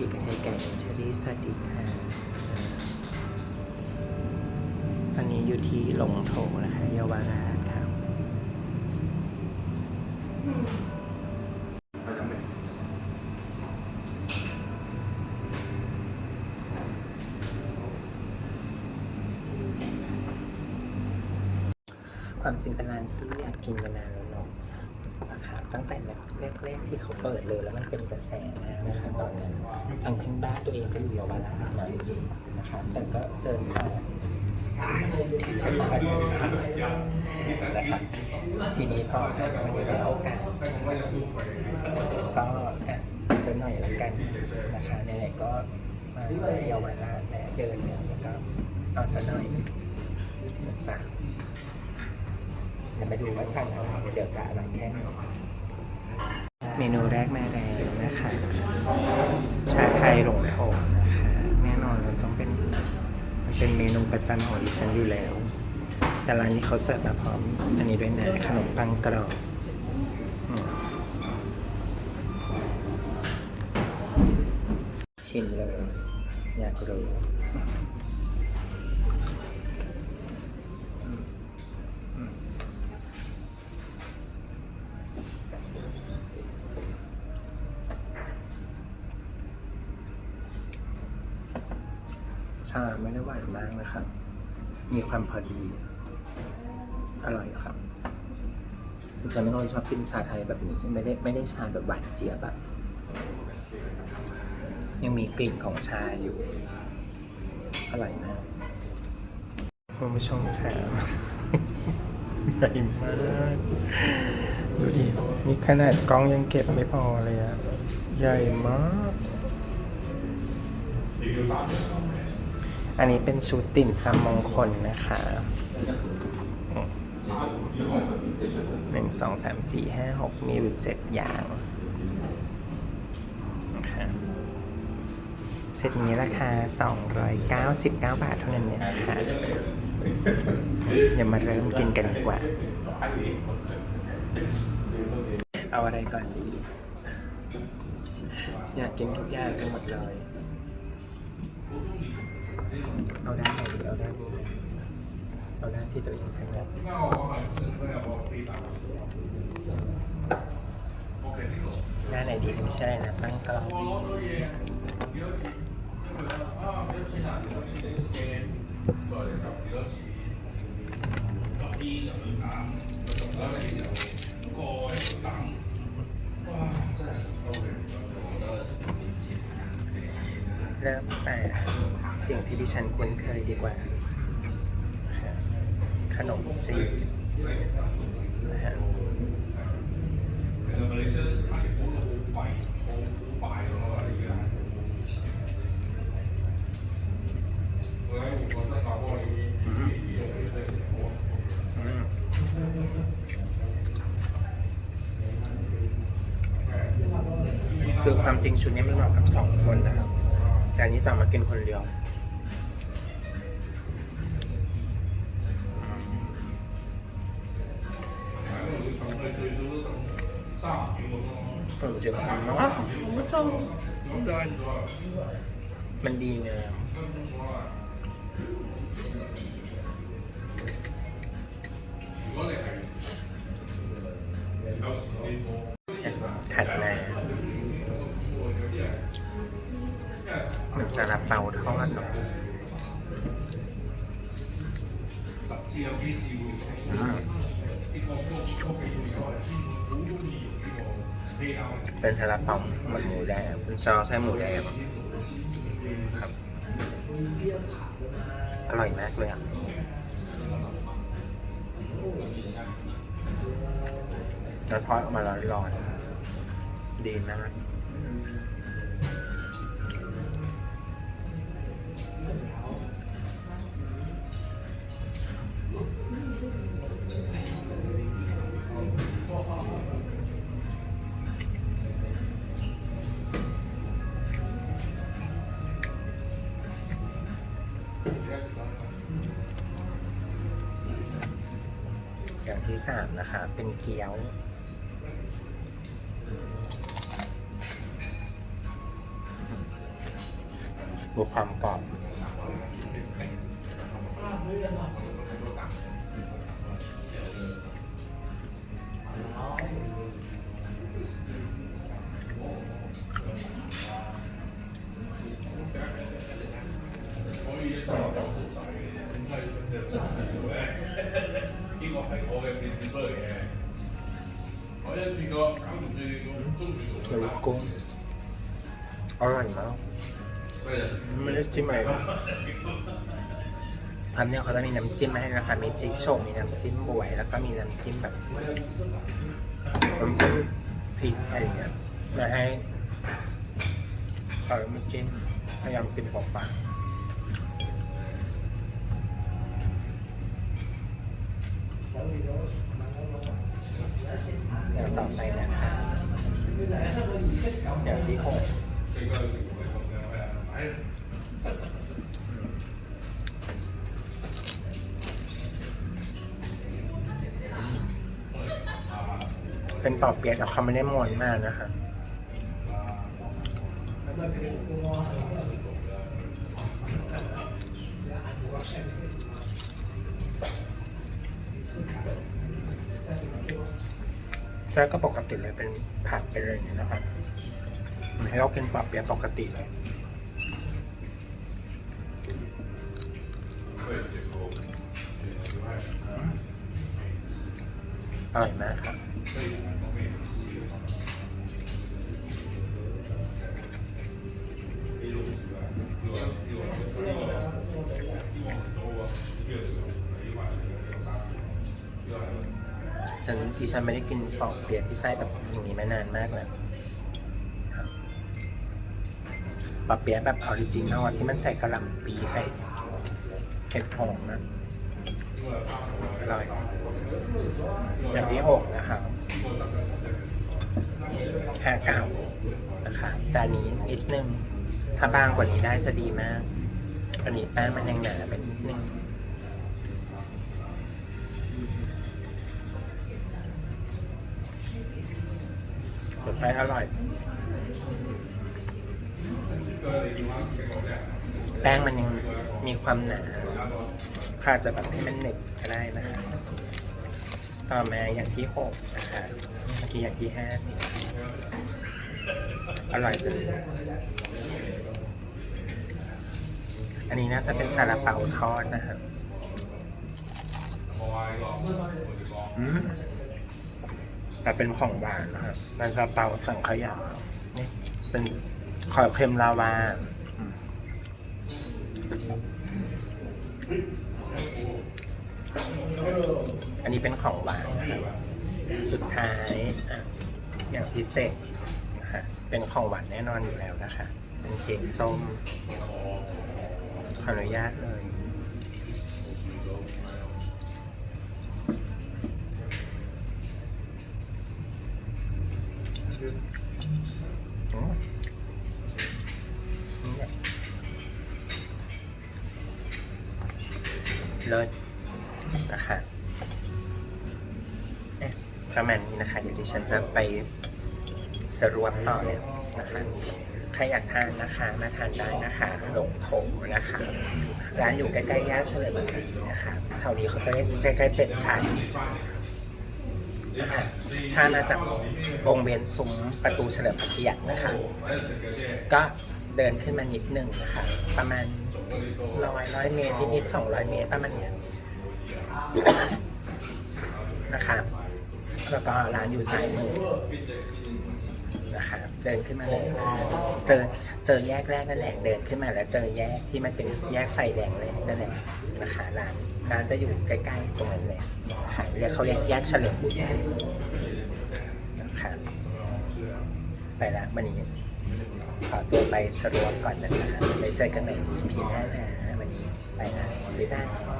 ทีกระเทยไก่เชอรี่สวัสดีค่ะตอนนี้อยู่ที่หลงโถนะคะเยาวราชครับความจริงเป็นร้านที่อยากกินมานานแล้วเนาะนะคะ ตั้งแต่แรกๆที่เขาเปิดเลยแล้วมันเป็นกระแสมากนะคะตอนนั้นทางที่บ้านตัวเองก็อยู่เยาวราชนะนะคะแต่ก็เดินทางใช้คำว่าเดินทางนะคะทีนี้พอวันได้โอกาสก็อะสักหน่อยละกันนะคะไหนๆก็มาเยาวราชแล้วเดินเนี่ยแล้วก็เอาสักหน่อยนะจ๊ะเดี๋ยวมาดูว่าสั่งอะไรเดี๋ยวจะอร่อยแค่ไหน เมนูแรกมาแล้วนะคะ ชาไทยหลงโถงนะคะ แน่นอนมันต้องเป็น มันเป็นเมนูประจำของดิฉันอยู่แล้ว แต่ร้านนี้เขาเสิร์ฟมาพร้อม อันนี้ด้วยนะขนมปังกรอบชิมเลยอยากรู้ ชาไม่ได้หวานมากนะครับ มีความพอดี อร่อยครับดิฉันเป็นคนชอบกินชาไทยแบบนี้ไม่ได้ไม่ได้ชาแบบหวานเจี๊ยบแบบยังมีกลิ่นของชาอยู่ อร่อยมากคุณผู้ชมครับใหญ่มากดูดินี่ขนาดกล้องยังเก็บไม่พอเลยอะใหญ่มาก อันนี้เป็นชุดติ่มซำมงคลนะคะหนึ่งสองสามสี่ห้าหกมีอยู่เจ็ดอย่างนะคะเซตนี้ราคา 299 บาทเท่านั้นเนี่ยค่ะเดี๋ยวมาเริ่มกินกันดีกว่า เอาอะไรก่อนดี อยากกินทุกอย่างไปหมดเลย เอาด้านไหนดีเอาด้านนี้เอาด้านที่ตัวเองถนัดด้านไหนดีไม่ใช่นะตั้งกล้องเริ่มจาก สิ่งที่ดิฉันคุ้นเคยดีกว่า ขนมจีนนะฮะคือความจริงชุดนี้มันเหมาะกับสองคนนะครับ แต่อันนี้สั่งมากินคนเดียว ผมจะทำมากมันดีงามถัดมาเหมือนซาลาเปาทอดเนาะอืม เป็นซาลาเปาหมันหมูแดงเป็นซอสไส้หมูแดงครับ อร่อยมากเลยอะแล้วทอดออกมาร้อนๆดีมาก ที่สามนะคะ เป็นเกี๊ยว ดูความกรอบ แล้วกุ้งอร่อยมากไม่ได้จิ้มอะไรเลยพันเนี่ยเขาจะมีน้ำจิ้มมาให้นะคะมีจิ๊กโชว์มีน้ำจิ้มบวย แล้วก็มีน้ำจิ้มแบบน้ำจิ้มพริกอะไรอย่างเงี้ยมาให้เขาไม่กินพยายามกินเปล่า เดี๋ยวต่อไปนะคะเดี๋ยวที่หกเป็นปอบเปียกแต่เขาไม่ได้มวนมากนะคะแล้วก็ปกติเลยเป็นผักเป็นอะไรอย่างเงี้ยนะครับไม่ให้เรากินปอบเปียกปกติเลยอร่อยมากครับ ฉันดิฉันไม่ได้กินปอกเปียกที่ไส้แบบอย่างนี้มานานมากแล้วปอกเปียกแบบออริจินอลที่มันใส่กระหล่ำปีใส่เห็ดหอมนะอร่อยอย่างที่หกนะครับห้าเก้านะคะ แต่อันนี้นิดนึง ถ้าบางกว่านี้ได้จะดีมาก อันนี้แป้งมันยังหนาเป็นนิดนึง แต่ไส้อร่อย แป้งมันยังมีความหนาค่ะจะแบบให้มันหน็บก็ได้นะคะต่อมาอย่างที่หกนะคะเมื่อกี้อย่างที่ห้าสิอร่อยจังอันนี้น่าจะเป็นซาลาเปาทอดนะครับ อืม แต่เป็นของหวานนะครับมันจะเปาสังขยานี่เป็นขอยเค็มลาวานอันนี้เป็นของหวานนะครับสุดท้ายอย่างที่เจ็ดนะฮะเป็นของหวานแน่นอนอยู่แล้วนะคะ เป็นเค้กส้ม ขออนุญาตเลย เลิศนะคะเอ๊ะประมาณนี้นะคะ เดี๋ยวดิฉันจะไปสรวปต่อเลยนะคะ ใครอยากทานนะคะมาทานได้นะคะ หลงโถนะคะ ร้านอยู่ใกล้ๆย่านเฉลิมบุรีนะคะแถวนี้เขาจะเรียกใกล้ๆเจ็ดชั้น นะคะถ้ามาจากวงเวียนซุ้มประตูเฉลิมพระเกียรตินะคะ ก็เดินขึ้นมานิดหนึ่งนะคะ ประมาณร้อยร้อยเมตรนิดๆสองร้อยเมตรประมาณเนี้ยนะคะแล้วก็ร้านอยู่ซ้ายมือ นะคะเดินขึ้นมาเลยเจอเจอแยกแรกนั่นแหละเดินขึ้นมาแล้วเจอแยกที่มันเป็นแยกไฟแดงเลยนั่นแหละนะคะร้านร้านจะอยู่ใกล้ๆตรงนั้นเลยค่ะเรียกเขาเรียกแยกเฉลิมนะคะไปละวันนี้ขอตัวไปสรวมก่อนนะจ๊ะไปเจอกันใหม่ EP หน้านะวันนี้ไปละบ๊ายบาย